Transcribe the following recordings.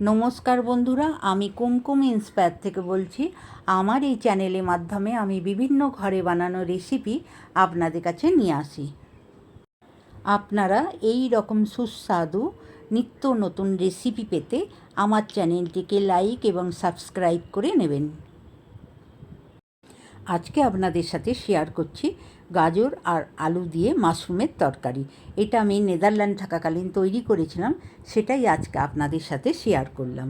নমস্কার বন্ধুরা, আমি কুমকুম ইন্সপায়ার থেকে বলছি। আমার এই চ্যানেলের মাধ্যমে আমি বিভিন্ন ঘরে বানানো রেসিপি আপনাদের কাছে নিয়ে আসি। আপনারা এই রকম সুস্বাদু নিত্য নতুন রেসিপি পেতে আমার চ্যানেলটিকে লাইক এবং সাবস্ক্রাইব করে নেবেন। আজকে আপনাদের সাথে শেয়ার করছি গাজর আর আলু দিয়ে মাশরুমের তরকারি। এটা আমি নেদারল্যান্ড থাকাকালীন তৈরি করেছিলাম, সেটাই আজকে আপনাদের সাথে শেয়ার করলাম।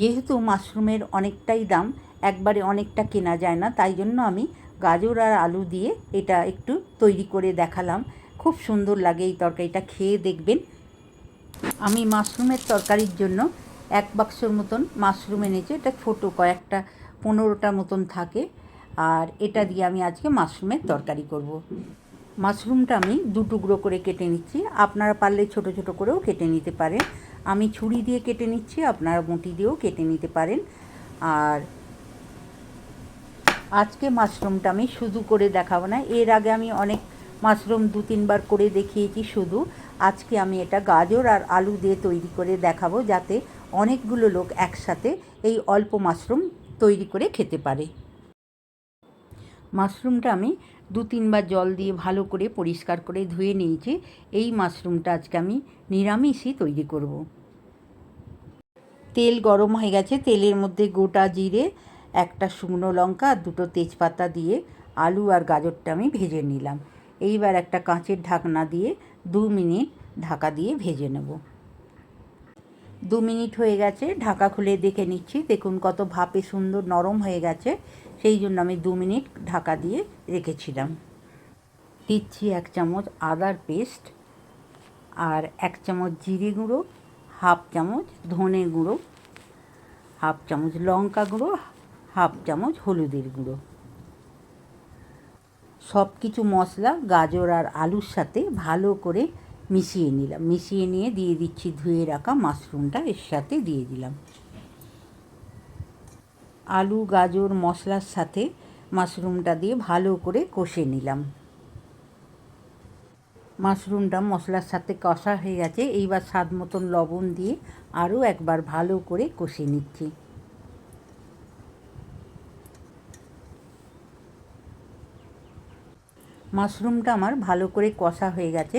যেহেতু মাশরুমের অনেকটাই দাম, একবারে অনেকটা কেনা যায় না, তাই জন্য আমি গাজর আর আলু দিয়ে এটা একটু তৈরি করে দেখালাম। খুব সুন্দর লাগে এই তরকারিটা, খেয়ে দেখবেন। আমি মাশরুমের তরকারির জন্য এক বাক্সর মতন মাশরুম এনেছি, এটা ছোটো, কয়েকটা পনেরোটা মতন থাকে। আর এটা দিয়ে আমি আজকে মাশরুমের তরকারি করব। মাশরুমটা আমি দু টুকরো করে কেটে নিচ্ছি। আপনারা পারলে ছোট ছোট করেও কেটে নিতে পারেন। আমি ছুরি দিয়ে কেটে নিচ্ছি, আপনারা মুটি দিয়েও কেটে নিতে পারেন। আর আজকে মাশরুমটা আমি শুধু করে দেখাবো না, এর আগে আমি অনেক মাশরুম দু তিনবার করে দেখিয়েছি শুধু। আজকে আমি এটা গাজর আর আলু দিয়ে তৈরি করে দেখাবো, যাতে অনেকগুলো লোক একসাথে এই অল্প মাশরুম তৈরি করে খেতে পারে। মাশরুমটা আমি দু তিনবার জল দিয়ে ভালো করে পরিষ্কার করে ধুয়ে নিয়েছি। এই মাশরুমটা আজকে আমি নিরামিষই তৈরি করব। তেল গরম হয়ে গেছে। তেলের মধ্যে গোটা জিরে, একটা শুকনো লঙ্কা আর দুটো তেজপাতা দিয়ে আলু আর গাজরটা আমি ভেজে নিলাম। এইবার একটা কাঁচের ঢাকনা দিয়ে দু মিনিট ঢাকা দিয়ে ভেজে নেব। দু মিনিট হয়ে গেছে, ঢাকা খুলে দেখে নিচ্ছি। দেখুন কত ভাপে সুন্দর নরম হয়ে গেছে। সেই জন্য আমি দু মিনিট ঢাকা দিয়ে রেখেছিলাম। দিচ্ছি এক চামচ আদার পেস্ট আর এক চামচ জিরে গুঁড়ো, হাফ চামচ ধনে গুঁড়ো, হাফ চামচ লঙ্কা গুঁড়ো, হাফ চামচ হলুদের গুঁড়ো। সব কিছু মশলা, গাজর আর আলুর সাথে ভালো করে মিশিয়ে নিলাম মিশিয়ে নিয়ে দিয়ে দিচ্ছি, ধুয়ে রাখা মাশরুমটা এর সাথে দিয়ে দিলাম। আলু, গাজর, মশলার সাথে মাশরুমটা দিয়ে ভালো করে কষে নিলাম। মাশরুমটা মশলার সাথে কষা হয়ে গেছে, এইবার স্বাদ মতন লবণ দিয়ে আরও একবার ভালো করে কষে নিচ্ছি। মাশরুমটা আমার ভালো করে কষা হয়ে গেছে।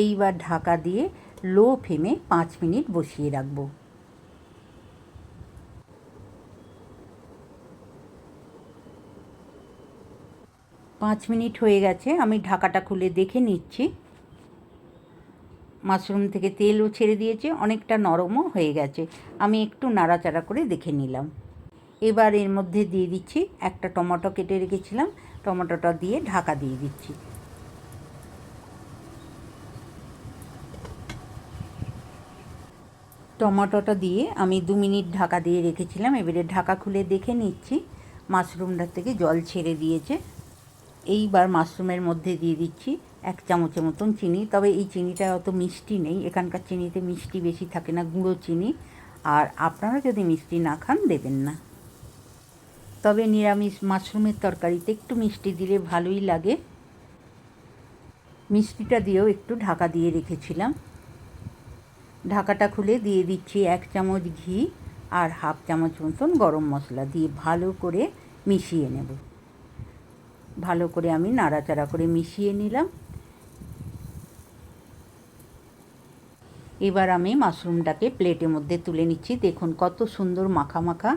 এইবার ঢাকা দিয়ে লো ফ্লেমে পাঁচ মিনিট বসিয়ে রাখব। পাঁচ মিনিট হয়ে গেছে, আমি ঢাকাটা খুলে দেখে নিচ্ছি। মাশরুম থেকে তেলও ছেড়ে দিয়েছে, অনেকটা নরমও হয়ে গেছে। আমি একটু নাড়াচাড়া করে দেখে নিলাম। এবার এর মধ্যে দিয়ে দিচ্ছি একটা টমেটো কেটে রেখেছিলাম, টমেটোটা দিয়ে ঢাকা দিয়ে দিচ্ছি। টমেটোটা দিয়ে আমি দু মিনিট ঢাকা দিয়ে রেখেছিলাম, এবারে ঢাকা খুলে দেখে নিচ্ছি, মাশরুমটার থেকে জল ছেড়ে দিয়েছে। এইবার মাশরুমের মধ্যে দিয়ে দিচ্ছি এক চামচের মতন চিনি, তবে এই চিনিটা অত মিষ্টি নেই, এখানকার চিনিতে মিষ্টি বেশি থাকে না, গুঁড়ো চিনি, আর আপনারা যদি মিষ্টি না খান, দেবেন না। তবে নিরামিষ মাশরুমের তরকারিতে একটু মিষ্টি দিলে ভালোই লাগে। মিষ্টিটা দিয়েও একটু ঢাকা দিয়ে রেখেছিলাম। ঢাকাটা খুলে দিয়ে দিচ্ছি এক চামচ ঘি আর হাফ চামচ মতন গরম মশলা দিয়ে ভালো করে মিশিয়ে নেব। ভালো করে আমি নাড়াচাড়া করে মিশিয়ে নিলাম। এবার আমি মাশরুমটাকে প্লেটের মধ্যে তুলে নিচ্ছি। দেখুন কত সুন্দর মাখা মাখা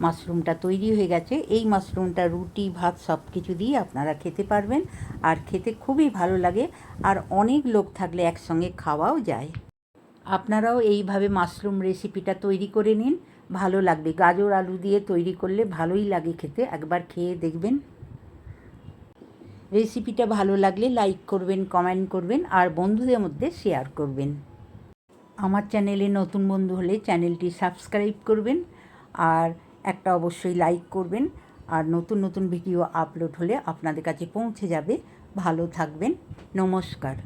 মাশরুমটা তৈরি হয়ে গেছে। এই মাশরুমটা, রুটি, ভাত সব কিছু দিয়ে আপনারা খেতে পারবেন। আর খেতে খুবই ভালো লাগে। আর অনেক লোক থাকলে একসঙ্গে খাওয়াও যায়। আপনারাও এইভাবে মাশরুম রেসিপিটা তৈরি করে নিন। ভালো লাগবে। গাজর আলু দিয়ে তৈরি করলে ভালোই লাগে খেতে। একবার খেয়ে দেখবেন। রেসিপিটা ভালো লাগলে লাইক করবেন, কমেন্ট করবেন, আর বন্ধুদের মধ্যে শেয়ার করবেন। আমার চ্যানেলে নতুন বন্ধু হলে চ্যানেলটি সাবস্ক্রাইব করবেন। আর একটা অবশ্যই লাইক করবেন। আর নতুন নতুন ভিডিও আপলোড হলে আপনাদের কাছে পৌঁছে যাবে। ভালো থাকবেন। নমস্কার।